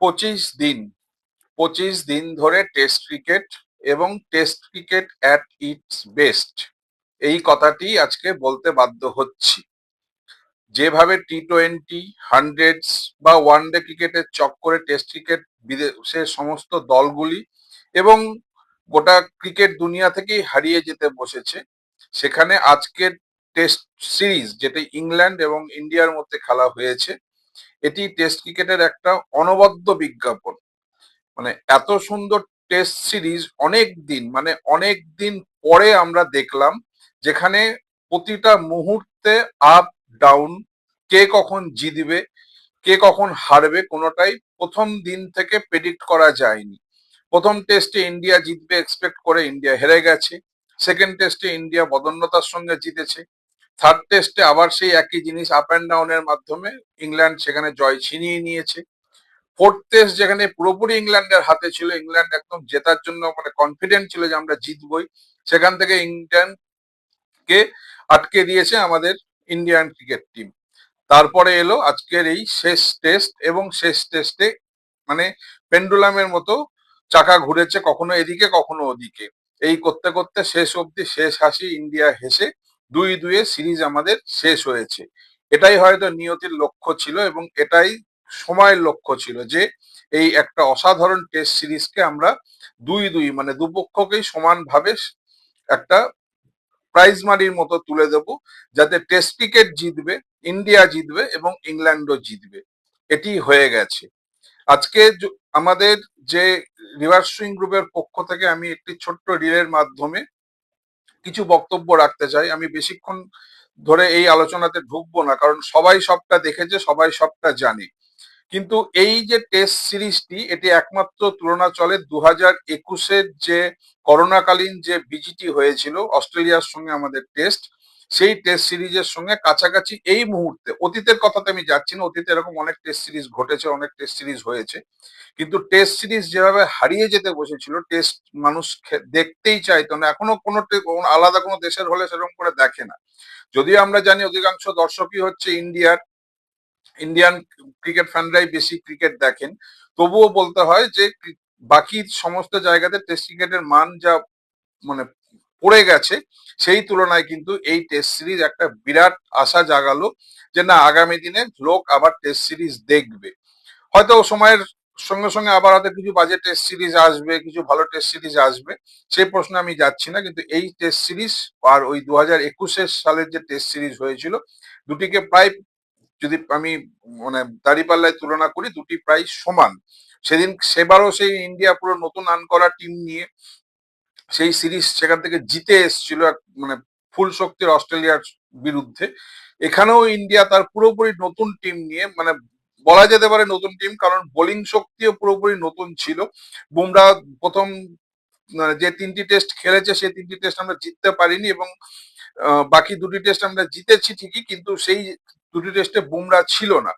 পঁচিশ দিন পঁচিশ দিন ধরে টেস্ট ক্রিকেট এবং test cricket at its best এই কথাটি আজকে বলতে বাধ্য হচ্ছি। যেভাবে টি টোয়েন্টি হান্ড্রেডস বা ওয়ান ডে ক্রিকেটের চক্করে টেস্ট ক্রিকেট বিদেশের সমস্ত দলগুলি এবং গোটা ক্রিকেট দুনিয়া থেকেই হারিয়ে যেতে বসেছে, সেখানে আজকের টেস্ট সিরিজ যেটা ইংল্যান্ড এবং ইন্ডিয়ার মধ্যে খেলা হয়েছে এটি টেস্ট ক্রিকেটের একটা অনবদ্য বিজ্ঞাপন। মানে এত সুন্দর টেস্ট সিরিজ অনেক দিন মানে অনেক দিন পরে আমরা দেখলাম যেখানে প্রতিটা মুহূর্তে আপ ডাউন কে কখন জিতবে, কে কখন হারবে কোনোটাই প্রথম দিন থেকে প্রেডিক্ট করা যায়নি। প্রথম টেস্টে ইন্ডিয়া জিতবে এক্সপেক্ট করে ইন্ডিয়া হেরে গেছে। সেকেন্ড টেস্টে ইন্ডিয়া বদন্যতার সঙ্গে জিতেছে। থার্ড টেস্টে আবার সেই একই জিনিস আপ অ্যান্ড ডাউনের মাধ্যমে ইংল্যান্ড সেখানে জয় ছিনিয়ে নিয়েছে। ফোর্থ টেস্ট যেখানে পুরোপুরি ইংল্যান্ডের হাতে ছিল ইংল্যান্ড একদম জেতার জন্য মানে কনফিডেন্ট ছিল যে আমরা জিতবই। সেখান থেকে ইংল্যান্ডকে আটকে দিয়েছে আমাদের ইন্ডিয়ান ক্রিকেট টিম তারপরে এলো আজকের এই শেষ টেস্ট এবং শেষ টেস্টে মানে পেন্ডুলামের মতো চাকা ঘুরেছে, কখনো এদিকে, কখনো ওদিকে। এই করতে করতে শেষ অবধি শেষ হাসি ইন্ডিয়া হেসে দুই দুয়ে সিরিজ আমাদের শেষ হয়েছে। এটাই হয়তো নিয়তির লক্ষ্য ছিল এবং এটাই সময়ের লক্ষ্য ছিল যে এই একটা অসাধারণ টেস্ট সিরিজকে আমরা দুই দুই মানে দুপক্ষকেই সমানভাবে একটা প্রাইজ মানির মতো তুলে দেব যাতে টেস্ট ক্রিকেট জিতবে, ইন্ডিয়া জিতবে এবং ইংল্যান্ডও জিতবে। এটি হয়ে গেছে। আজকে আমাদের যে রিভার সুইং গ্রুপের পক্ষ থেকে আমি একটি ছোট্ট রিলের মাধ্যমে কিছু বক্তব্য রাখতে চাই। আমি বেশিক্ষণ ধরে এই আলোচনাতে ঢুকবো না, কারণ সবাই সবটা দেখেছে, সবাই সবটা জানে। কিন্তু এই যে টেস্ট সিরিজটি, এটি একমাত্র তুলনা চলে দু হাজার একুশের যে করোনাকালীন যে বিজিটি হয়েছিল, অস্ট্রেলিয়ার সঙ্গে আমাদের টেস্ট সেই টেস্ট সিরিজের সঙ্গে কাছাকাছি এই মুহূর্তে, অতীতের কথাতে আমি যাচ্ছি না, অতীতে এরকম অনেক টেস্ট সিরিজ ঘটেছে, অনেক টেস্ট সিরিজ হয়েছে। কিন্তু টেস্ট সিরিজ যেভাবে হারিয়ে যেতে বসেছিল টেস্ট মানুষ দেখতেই চাইতো না। এখনও কোনো আলাদা কোনো দেশের হলে সেরকম করে দেখে না। যদিও আমরা জানি অধিকাংশ দর্শকই হচ্ছে ইন্ডিয়ার, ইন্ডিয়ান ক্রিকেট ফ্যানরাই বেশি ক্রিকেট দেখেন। তবুও বলতে হয় যে, বাকি সমস্ত জায়গাতে টেস্ট ক্রিকেটের মান যা মানে পড়ে গেছে, সেই তুলনায় কিন্তু এই টেস্ট সিরিজ একটা বিরাট আশা জাগালো যে না, আগামী দিনে লোক আবার টেস্ট সিরিজ দেখবে। হয়তো সময়ের সঙ্গে সঙ্গে আবার হয়তো কিছু বাজে টেস্ট সিরিজ আসবে, কিছু ভালো টেস্ট সিরিজ আসবে, সেই প্রশ্নে আমি যাচ্ছি না, কিন্তু এই টেস্ট সিরিজ আর ওই দু হাজার একুশের সালের যে টেস্ট সিরিজ হয়েছিল, দুটিকে প্রায় যদি আমি মানে দাঁড়িপাল্লায় তুলনা করি, দুটি প্রায় সমান। সেদিন সেবারও সেই ইন্ডিয়া পুরো নতুন আন করা টিম নিয়ে সেই সিরিজ সেখান থেকে জিতে এসেছিল মানে ফুল শক্তির অস্ট্রেলিয়ার বিরুদ্ধে। এখানেও ইন্ডিয়া তার পুরোপুরি নতুন টিম নিয়ে মানে বলা যেতে পারে নতুন টিম কারণ বোলিং শক্তিও পুরোপুরি নতুন ছিল। বুমরা প্রথম মানে যে তিনটি টেস্ট খেলেছে, সেই তিনটি টেস্ট আমরা জিততে পারিনি এবং বাকি দুটি টেস্ট আমরা জিতেছি ঠিকই, কিন্তু সেই দুটি টেস্টে বুমরা ছিল না।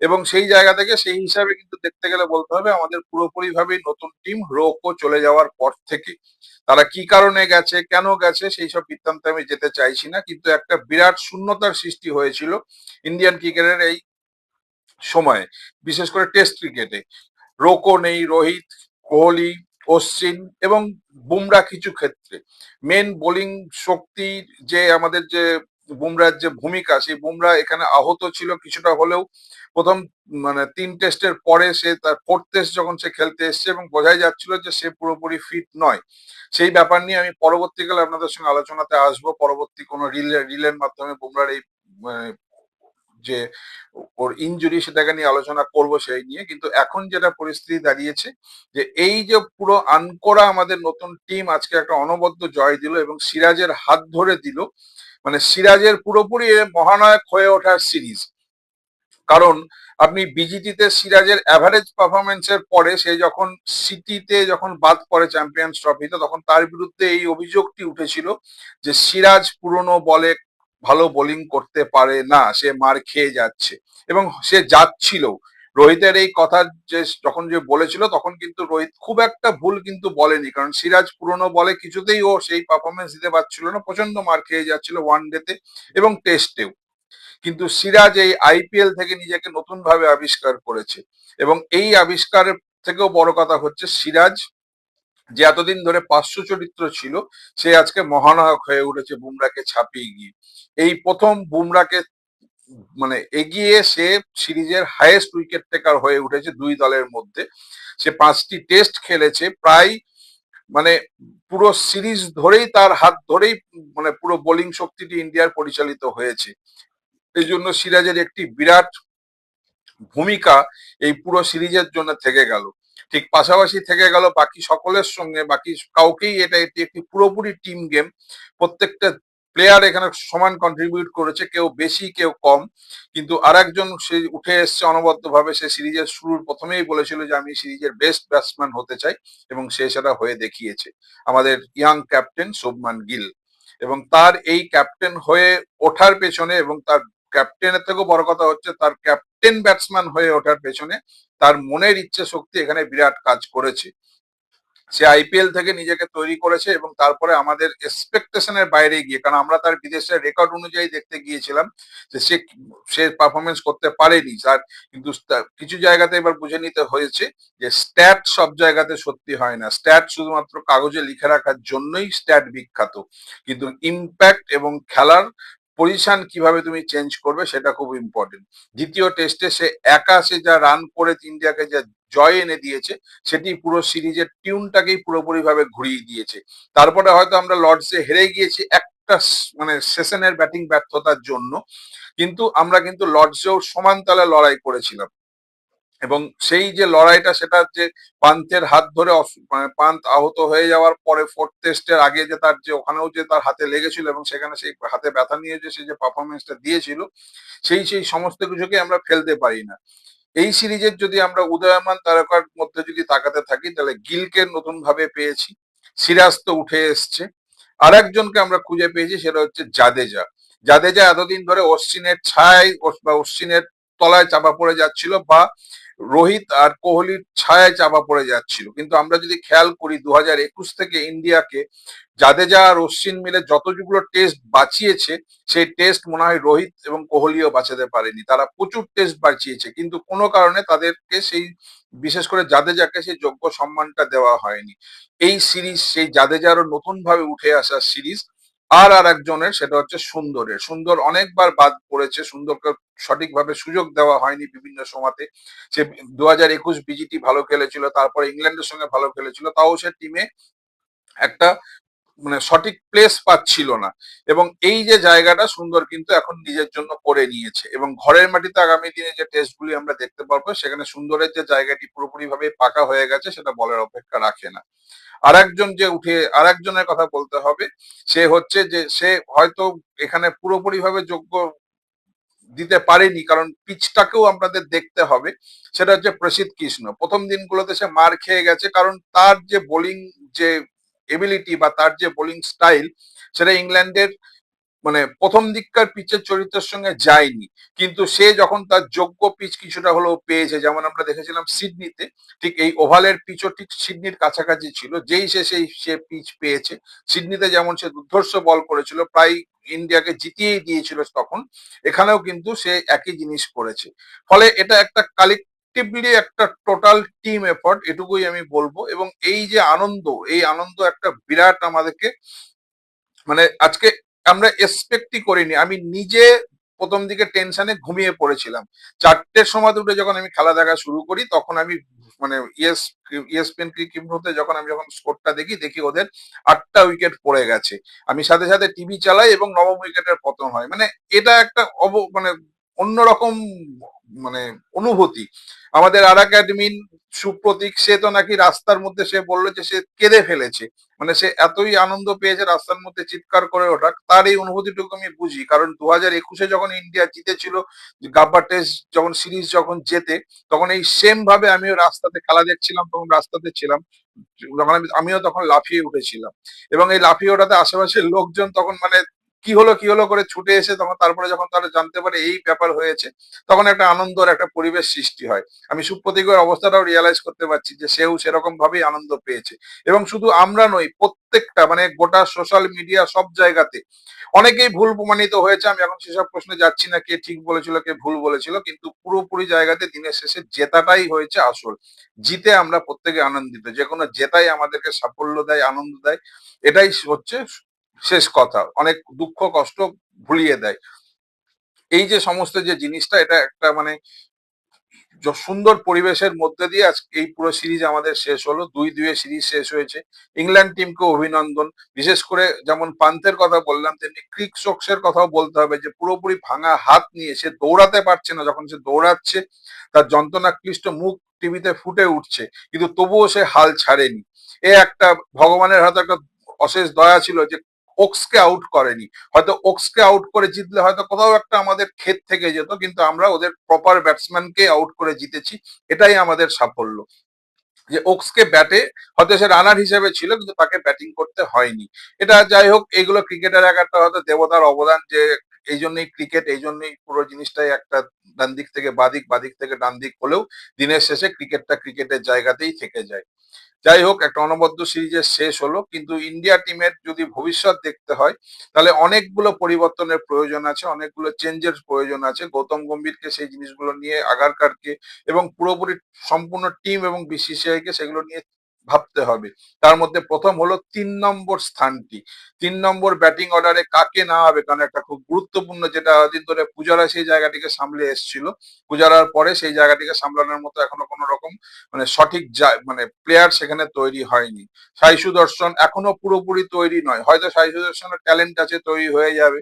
এবং সেই জায়গা থেকে সেই হিসাবে কিন্তু দেখতে গেলে বলতে হবে আমাদের পুরোপুরি ভাবেই নতুন টিম রোকো চলে যাওয়ার পর থেকে। তারা কি কারণে গেছে, কেন গেছে, সেই সব বৃত্তান্তে আমি যেতে চাইছি না। কিন্তু একটা বিরাট শূন্যতার সৃষ্টি হয়েছিল ইন্ডিয়ান ক্রিকেটের এই সময়ে, বিশেষ করে টেস্ট ক্রিকেটে রোকো নেই, রোহিত, কোহলি, অশ্বিন এবং বুমরা কিছু ক্ষেত্রে। মেন বোলিং শক্তি যে আমাদের যে বুমরার যে ভূমিকা সেই বুমরা এখানে আহত ছিল কিছুটা হলেও। প্রথম মানে তিন টেস্টের পরে সে তার ফোর্থ টেস্ট যখন সে খেলতে এসছে এবং বোঝাই যাচ্ছিল যে সে পুরোপুরি ফিট নয়। সেই ব্যাপার নিয়ে আমি পরবর্তীকালে আপনাদের সঙ্গে আলোচনাতে আসব। পরবর্তী কোনো রিলে রিলের মাধ্যমে বুমরার এই মানে, যে ওর ইনজুরি সেটাকে নিয়ে আলোচনা করব সেই নিয়ে। কিন্তু এখন যেটা পরিস্থিতি দাঁড়িয়েছে যে এই যে পুরো আনকোরা আমাদের নতুন টিম আজকে একটা অনবদ্য জয় দিল এবং সিরাজের হাত ধরে দিল মানে সিরাজের পুরোপুরি মহানায়ক হয়ে ওঠার সিরিজ। কারণ আপনি বিজিটিতে সিরাজের অ্যাভারেজ পারফরমেন্সের পরে সে যখন সিটিতে যখন বাদ পড়ে চ্যাম্পিয়ন্স ট্রফিতে তখন তার বিরুদ্ধে এই অভিযোগটি উঠেছিল যে সিরাজ পুরনো বলে ভালো বোলিং করতে পারে না, সে মার খেয়ে যাচ্ছে এবং সে যাচ্ছিল রোহিতের এই কথা যে, যখন যে বলেছিল, তখন কিন্তু রোহিত খুব একটা ভুল কিন্তু বলেনি। কারণ সিরাজ পুরনো বলে কিছুতেই ও সেই পারফরমেন্স দিতে পারছিল না। প্রচণ্ড মার খেয়ে যাচ্ছিল ওয়ান ডেতে এবং টেস্টেও কিন্তু সিরাজ এই আইপিএল থেকে নিজেকে নতুন ভাবে আবিষ্কার করেছে এবং এই আবিষ্কারের থেকেও বড় কথা হচ্ছে, সিরাজ যে এতদিন ধরে পার্শ্ব চরিত্র ছিল, সে আজকে মহানায়ক হয়ে উঠেছে বুমরাকে ছাপিয়ে গিয়ে। এই প্রথম বুমরাকে মানে এগিয়ে সে সিরিজের হাইয়েস্ট উইকেট টেকার হয়ে উঠেছে দুই দলের মধ্যে। সে পাঁচটি টেস্ট খেলেছে, প্রায় মানে পুরো সিরিজ ধরেই তার হাত ধরেই মানে পুরো বোলিং শক্তিটি ইন্ডিয়ার পরিচালিত হয়েছে। এই জন্য সিরাজের একটি বিরাট ভূমিকা এই পুরো সিরিজের জন্য থেকে গেল। ঠিক পাশাপাশি থেকে গেল বাকি সকলের সঙ্গে, বাকি কাউকেই এটা, এটি একটি পুরোপুরি টিম গেম প্রত্যেকটা প্লেয়ার এখানে সমান কন্ট্রিবিউট করেছে, কেউ বেশি, কেউ কম। কিন্তু আরেকজন সে উঠে এসছে অনবদ্যভাবে, সে সিরিজের শুরুর প্রথমেই বলেছিল যে আমি সিরিজের বেস্ট ব্যাটসম্যান হতে চাই এবং সে সেটা হয়ে দেখিয়েছে। আমাদের ইয়াং ক্যাপ্টেন শুভমান গিল। এবং তার এই ক্যাপ্টেন হয়ে ওঠার পেছনে এবং তার ক্যাপ্টেনের থেকেও বড় কথা হচ্ছে, তার ক্যাপ্টেন ব্যাটসম্যান হয়ে ওঠার পেছনে তার মনের ইচ্ছে শক্তি এখানে বিরাট কাজ করেছে। সে আইপিএল থেকে নিজেকে তৈরি করেছে এবং তারপরে আমাদের এক্সপেকটেশনের বাইরে গিয়ে, কারণ আমরা তার বিদেশের রেকর্ড অনুযায়ী দেখতে গিয়েছিলাম যে সে সে পারফরমেন্স করতে পারেনি। তার কিন্তু কিছু জায়গাতে এবার বুঝে নিতে হয়েছে যে স্ট্যাট সব জায়গাতে সত্যি হয় না। স্ট্যাট শুধুমাত্র কাগজে লিখে রাখার জন্যই স্ট্যাট বিখ্যাত। কিন্তু ইম্প্যাক্ট এবং খেলার পজিশন কীভাবে তুমি চেঞ্জ করবে সেটা খুব ইম্পর্টেন্ট দ্বিতীয় টেস্টে সে একা সে যা রান করে ইন্ডিয়াকে যা জয় এনে দিয়েছে, সেটি পুরো সিরিজের টিউনটাকেই পুরোপুরিভাবে ঘুরিয়ে দিয়েছে। তারপরে হয়তো আমরা লর্ডসে হেরে গিয়েছি একটা মানে সেশনের ব্যাটিং ব্যর্থতার জন্য, কিন্তু আমরা কিন্তু লর্ডসেও সমান তালে লড়াই করেছিলাম। এবং সেই যে লড়াইটা সেটা যে পান্তের হাত ধরে মানে পান্ত আহত হয়ে যাওয়ার পরে ফোর্থ টেস্টের আগে যে তার যে ওখানেও যে তার হাতে লেগেছিল এবং সেখানে সেই হাতে ব্যথা নিয়ে যে সে যে পারফরমেন্সটা দিয়েছিল, সেই সেই সমস্ত কিছুকে আমরা ফেলতে পারি না। এই সিরিজের যদি আমরা উদয়মান তারকার মধ্যে যদি তাকাতে থাকি, তাহলে গিলকে নতুন ভাবে পেয়েছি। সিরাজ তো উঠে এসছে। আর একজনকে আমরা খুঁজে পেয়েছি, সেটা হচ্ছে জাদেজা। জাদেজা এতদিন ধরে অশ্বিনের ছায় বা অশ্বিনের তলায় চাপা পড়ে যাচ্ছিল বা রোহিত আর কোহলির ছায়ায় চাপা পড়ে যাচ্ছিল। কিন্তু আমরা যদি খেয়াল করি দু হাজার একুশ থেকে ইন্ডিয়াকে জাদেজা আর অশ্বিন মিলে যতগুলো টেস্ট বাঁচিয়েছে, সেই টেস্ট মনে হয় রোহিত এবং কোহলিও বাঁচাতে পারেনি। তারা প্রচুর টেস্ট বাঁচিয়েছে, কিন্তু কোনো কারণে তাদেরকে সেই, বিশেষ করে জাদেজাকে সেই যোগ্য সম্মানটা দেওয়া হয়নি। এই সিরিজ সেই জাদেজারও নতুন ভাবে উঠে আসা সিরিজ আর আর একজনের সেটা হচ্ছে সুন্দরের। সুন্দর অনেকবার বাদ পড়েছে, সুন্দরকে সঠিকভাবে সুযোগ দেওয়া হয়নি বিভিন্ন সময়তে। সে দু হাজার একুশ বিজিটি ভালো খেলেছিল, তারপর ইংল্যান্ডের সঙ্গে ভালো খেলেছিল, তাও সে টিমে একটা মানে সঠিক প্লেস পাচ্ছিল না। এবং এই যে জায়গাটা সুন্দর কিন্তু এখন নিজের জন্য করে নিয়েছে। এবং ঘরের মাটিতে আগামী দিনে যে টেস্টগুলি আমরা দেখতে পারব, সেখানে সুন্দরের যে জায়গাটি পুরোপুরি ভাবে পাকা হয়ে গেছে, সেটা বলার অপেক্ষা রাখে না। আরেকজন যে উঠে, আরেকজনের কথা বলতে হবে, সে হচ্ছে যে, সে হয়তো এখানে পুরোপুরি ভাবে যোগ্য দিতে পারেনি, কারণ পিচটাকেও আমাদের দেখতে হবে। সেটা হচ্ছে প্রসিদ্ধ কৃষ্ণ। প্রথম দিনগুলোতে সে মার খেয়ে গেছে, কারণ তার যে বোলিং যে এবিলিটি বা তার যে বোলিং স্টাইল সেটা ইংল্যান্ডের মানে প্রথম দিককার পিচের চরিত্রের সঙ্গে যায়নি। কিন্তু সে যখন তার যোগ্য পিচ কিছুটা হলেও পেয়েছে, যেমন আমরা দেখেছিলাম সিডনিতে, ঠিক এই ওভালের পিচও ঠিক সিডনির কাছাকাছি ছিল, যেই সে সেই সে পিচ পেয়েছে। সিডনিতে যেমন সে দুর্ধর্ষ বল করেছিল, প্রায় ইন্ডিয়াকে জিতিয়েই দিয়েছিল তখন, এখানেও কিন্তু সে একই জিনিস করেছে। ফলে এটা একটা কালেকটিভলি একটা টোটাল টিম এফর্ট এটুকুই আমি বলব। এবং এই যে আনন্দ, এই আনন্দ একটা বিরাট আমাদেরকে মানে আজকে আমরা এক্সপেক্টই করিনি। আমি নিজে প্রথম দিকে টেনশনে ঘুমিয়ে পড়েছিলাম। চারটের সময় উঠে যখন আমি খেলা দেখা শুরু করি, তখন আমি মানে ইয়েস ইয়েসপিএন ক্রিকেট যখন আমি যখন স্কোরটা দেখি দেখি ওদের আটটা উইকেট পড়ে গেছে। আমি সাথে সাথে টিভি চালাই এবং নবম উইকেটের পতন হয়। মানে এটা একটা অব মানে অন্যরকম মানে অনুভূতি। আমাদের আর এক অ্যাডমিন, সুপ্রতীক, সে তো নাকি রাস্তার মধ্যে সে বলল যে সে কেঁদে ফেলেছে। মানে সে এতই আনন্দ পেয়েছে রাস্তার মধ্যে চিৎকার করে ওঠা, তার এই অনুভূতিটুকু আমি বুঝি। কারণ দু হাজার একুশে যখন ইন্ডিয়া জিতেছিল, গাব্বার টেস্ট যখন সিরিজ যখন জেতে, তখন এই সেম ভাবে আমিও রাস্তাতে খেলা দেখছিলাম, তখন রাস্তাতে ছিলাম আমিও তখন লাফিয়ে উঠেছিলাম। এবং এই লাফিয়ে ওঠাতে আশেপাশের লোকজন তখন মানে কি হলো কি হলো করে ছুটে এসে তখন তারপরে যখন তারা জানতে পারে এই ব্যাপার হয়েছে, তখন একটা আনন্দর একটা পরিবেশ সৃষ্টি হয়। আমি সুপ্রতীকের অবস্থাটাও রিয়ালাইজ করতে পারছি যে সেও সেরকম ভাবেই আনন্দ পেয়েছে। এবং শুধু আমরা নই, প্রত্যেকটা মানে গোটা সোশ্যাল মিডিয়া সব জায়গাতে অনেকেই ভুল প্রমাণিত হয়েছে। আমি এখন সেসব প্রশ্নে যাচ্ছি না, কে ঠিক বলেছিল, কে ভুল বলেছিল, কিন্তু পুরোপুরি জায়গাতে দিনের শেষে জেতাটাই হয়েছে আসল। জিতে আমরা প্রত্যেকে আনন্দিত। যে কোনো জেতাই আমাদেরকে সাফল্য দেয়, আনন্দ দেয়। এটাই হচ্ছে শেষ কথা, অনেক দুঃখ, কষ্ট ভুলিয়ে দেয়। এই যে সমস্ত যে জিনিসটা, এটা একটা মানে সুন্দর পরিবেশের মধ্যে দিয়ে আজ এই পুরো সিরিজ আমাদের শেষ হলো। দুই দুয়ে সিরিজ শেষ হয়েছে। ইংল্যান্ড টিমকে অভিনন্দন। বিশেষ করে যেমন পান্তের কথা বললাম, তেমনি ক্রিক সোক্সের কথাও বলতে হবে যে, পুরোপুরি ভাঙা হাত নিয়ে সে দৌড়াতে পারছে না। যখন সে দৌড়াচ্ছে, তার যন্ত্রণা ক্লিষ্ট মুখ টিভিতে ফুটে উঠছে, কিন্তু তবুও সে হাল ছাড়েনি। এ একটা ভগবানের হাতে একটা অশেষ দয়া ছিল যে ওক্সকে আউট করেনি। হয়তো ওক্সকে আউট করে জিতলে হয়তো কোথাও একটা আমাদের ক্ষেত থেকে যেত, কিন্তু আমরা ওদের প্রপার ব্যাটসম্যানকে আউট করে জিতেছি, এটাই আমাদের সাফল্য। যে ওক্সকে ব্যাটে হয়তো সে রানার হিসেবে ছিল, কিন্তু তাকে ব্যাটিং করতে হয়নি। এটা যাই হোক এগুলো ক্রিকেটের এক একটা হয়তো দেবতার অবদান যে এই জন্যই ক্রিকেট এই জন্যই পুরো জিনিসটাই একটা ডান দিক থেকে বাদিক বাদিক থেকে ডান দিক হলেও দিনের শেষে ক্রিকেটটা ক্রিকেটের জায়গাতেই থেকে যায়। যাই হোক একটা অনবদ্য সিরিজের শেষ হলো, কিন্তু ইন্ডিয়া টিমের যদি ভবিষ্যৎ দেখতে হয়, তাহলে অনেকগুলো পরিবর্তনের প্রয়োজন আছে, অনেকগুলো চেঞ্জের প্রয়োজন আছে। গৌতম গম্ভীরকে সেই জিনিসগুলো নিয়ে, আগারকারকে এবং পুরোপুরি সম্পূর্ণ টিম এবং বিসিসিআই কে সেগুলো নিয়ে ভাবতে হবে। তার মধ্যে প্রথম হলো তিন নম্বর স্থানটি। তিন নম্বর ব্যাটিং অর্ডারে কাকে না হবে? কারণ একটা খুব গুরুত্বপূর্ণ যেটা দিন ধরে পূজারা সেই জায়গাটিকে সামলে এসেছিল। পূজারার পরে সেই জায়গাটিকে সামলানোর মতো এখনও কোনো রকম মানে সঠিক মানে প্লেয়ার সেখানে তৈরি হয়নি। সাই সুদর্শন এখনও পুরোপুরি তৈরি নয়। হয়তো সাই সুদর্শনের ট্যালেন্ট আছে, তৈরি হয়ে যাবে।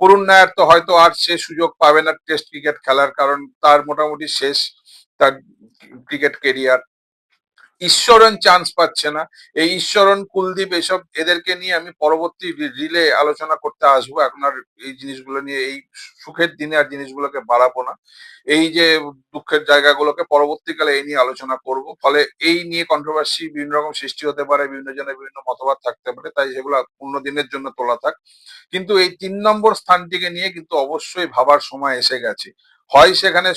করুণ নায়ার তো হয়তো আর সে সুযোগ পাবে না টেস্ট ক্রিকেট খেলার, কারণ তার মোটামুটি শেষ তার ক্রিকেট কেরিয়ার ঈশ্বরন চান্স পাচ্ছে না। এই ঈশ্বরন, কুলদীপ এসব এদেরকে নিয়ে আমি পরবর্তী রিলে আলোচনা করতে আসব। এখন আর এই জিনিসগুলো নিয়ে, এই সুখের দিনে আর জিনিসগুলোকে বাড়াবো না। এই যে দুঃখের জায়গাগুলোকে পরবর্তীকালে এই নিয়ে আলোচনা করব। ফলে এই নিয়ে কন্ট্রোভার্সি বিভিন্ন রকম সৃষ্টি হতে পারে, বিভিন্ন জনের বিভিন্ন মতবাদ থাকতে পারে। তাই সেগুলো পূর্ণ দিনের জন্য তোলা থাক। কিন্তু এই তিন নম্বর স্থানটিকে নিয়ে কিন্তু অবশ্যই ভাবার সময় এসে গেছে। হয় সেখানে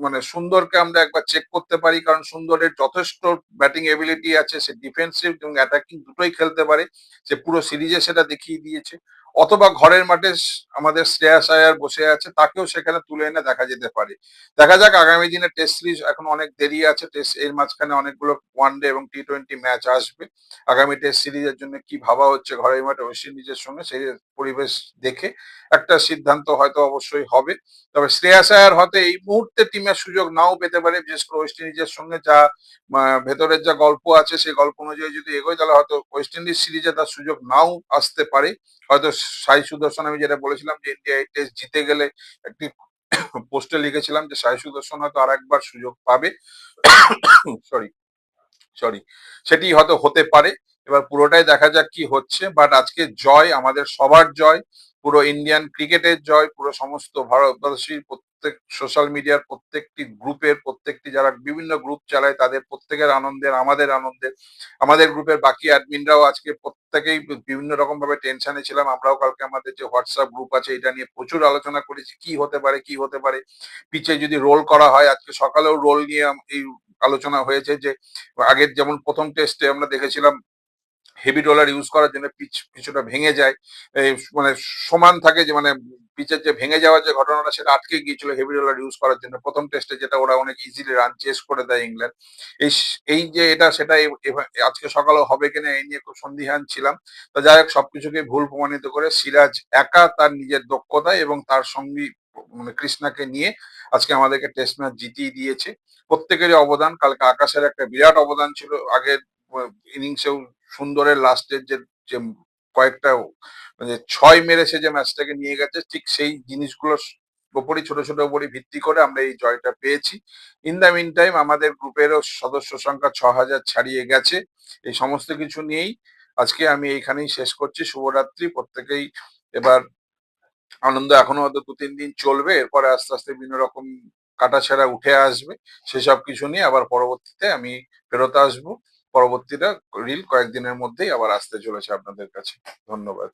মানে সুন্দরকে আমরা একবার চেক করতে পারি, কারণ সুন্দরের যথেষ্ট ব্যাটিং এবিলিটি আছে, সে ডিফেন্সিভ এবং অ্যাটাকিং দুটোই খেলতে পারে। সে পুরো সিরিজে সেটা দেখিয়ে দিয়েছে। অথবা ঘরের মাঠে আমাদের শ্রেয়াস আয়ার বসে আছে, তাকেও সেখানে তুলে এনে দেখা যেতে পারে। দেখা যাক, আগামী দিনে টেস্ট সিরিজ এখন অনেক দেরি আছে টেস্ট এর মাঝখানে অনেকগুলো ওয়ান ডে এবং টি টোয়েন্টি ম্যাচ আসবে। আগামী টেস্ট সিরিজের জন্য কি ভাবা হচ্ছে ঘরের মাঠে ওয়েস্ট ইন্ডিজের সঙ্গে, সেই পরিবেশ দেখে একটা সিদ্ধান্ত হয়তো অবশ্যই হবে। তবে শ্রেয়াস আয়ার হয়তো এই মুহূর্তে টিমের সুযোগ নাও পেতে পারে, বিশেষ করে ওয়েস্ট ইন্ডিজের সঙ্গে যা ভেতরের যা গল্প আছে, সেই গল্প অনুযায়ী যদি এগোয়, তাহলে হয়তো ওয়েস্ট ইন্ডিজ সিরিজে তার সুযোগ নাও আসতে পারে। হয়তো সাই সুদর্শন, আমি যেটা বলেছিলাম যে ইন্ডিয়া এই টেস্ট জিতে গেলে একটি পোস্টে লিখেছিলাম যে সাই সুদর্শন হয়তো আর একবার সুযোগ পাবে। সরি সরি সেটি হয়তো হতে পারে। এবার পুরোটাই দেখা যাক কি হচ্ছে বাট আজকে জয়, আমাদের সবার জয়, পুরো ইন্ডিয়ান ক্রিকেটের জয়, পুরো সমস্ত ভারতবাসীর প্রত্যেক সোশ্যাল মিডিয়ার প্রত্যেকটি গ্রুপের প্রত্যেকটি যারা বিভিন্ন গ্রুপ চালায় তাদের প্রত্যেকের আনন্দের আমাদের আনন্দের আমাদের গ্রুপের বাকি অ্যাডমিনরাও আজকে প্রত্যেকেই বিভিন্ন রকম ভাবে টেনশনে ছিলাম। আমরাও কালকে আমাদের যে হোয়াটসঅ্যাপ গ্রুপ আছে, এটা নিয়ে প্রচুর আলোচনা করেছি। কি হতে পারে, কি হতে পারে? পিচে যদি রোল করা হয়, আজকে সকালেও রোল নিয়ে এই আলোচনা হয়েছে যে, আগের যেমন প্রথম টেস্টে আমরা দেখেছিলাম হেভি রোলার ইউজ করার জন্য পিচ কিছুটা ভেঙে যায়। মানে সমান থাকে যে মানে পিচের যে ভেঙে যাওয়ার যে ঘটনাটা সেটা আটকে গিয়েছিল হেভি রোলার ইউজ করার জন্য। প্রথম টেস্টে যেটা ওরা অনেক ইজিলি রান চেস করে দেয় ইংল্যান্ড। এই এই যে এটা সেটা আজকে সকালেও হবে কিনা এই নিয়ে খুব সন্দিহান ছিলাম। তো যাই হোক, সবকিছুকে ভুল প্রমাণিত করে সিরাজ একা তার নিজের দক্ষতা এবং তার সঙ্গী মানে কৃষ্ণাকে নিয়ে আজকে আমাদেরকে টেস্ট ম্যাচ জিতিয়ে দিয়েছে। প্রত্যেকেরই অবদান, কালকে আকাশের একটা বিরাট অবদান ছিল। আগের ইনিংসেও সুন্দরের লাস্টের যে কয়েকটা মানে ছয় মেরেছে যে ম্যাচটাকে নিয়ে গেছে, ঠিক সেই জিনিসগুলোর ওপরই, ছোট ছোট উপরই ভিত্তি করে আমরা এই জয়টা পেয়েছি। ইন দ্য মিন টাইম আমাদের গ্রুপেরও সদস্য সংখ্যা ছ হাজার ছাড়িয়ে গেছে। এই সমস্ত কিছু নিয়েই আজকে আমি এইখানেই শেষ করছি। শুভরাত্রি, প্রত্যেকেই এবার আনন্দ এখনও হয়তো দু, তিন দিন চলবে, এরপরে আস্তে আস্তে বিভিন্ন রকম কাটা কাটাছেড়া উঠে আসবে। সেসব কিছু নিয়ে আবার পরবর্তীতে আমি ফেরত আসব। পরবর্তীটা রিল কয়েকদিনের মধ্যেই আবার আসতে চলেছে আপনাদের কাছে। ধন্যবাদ।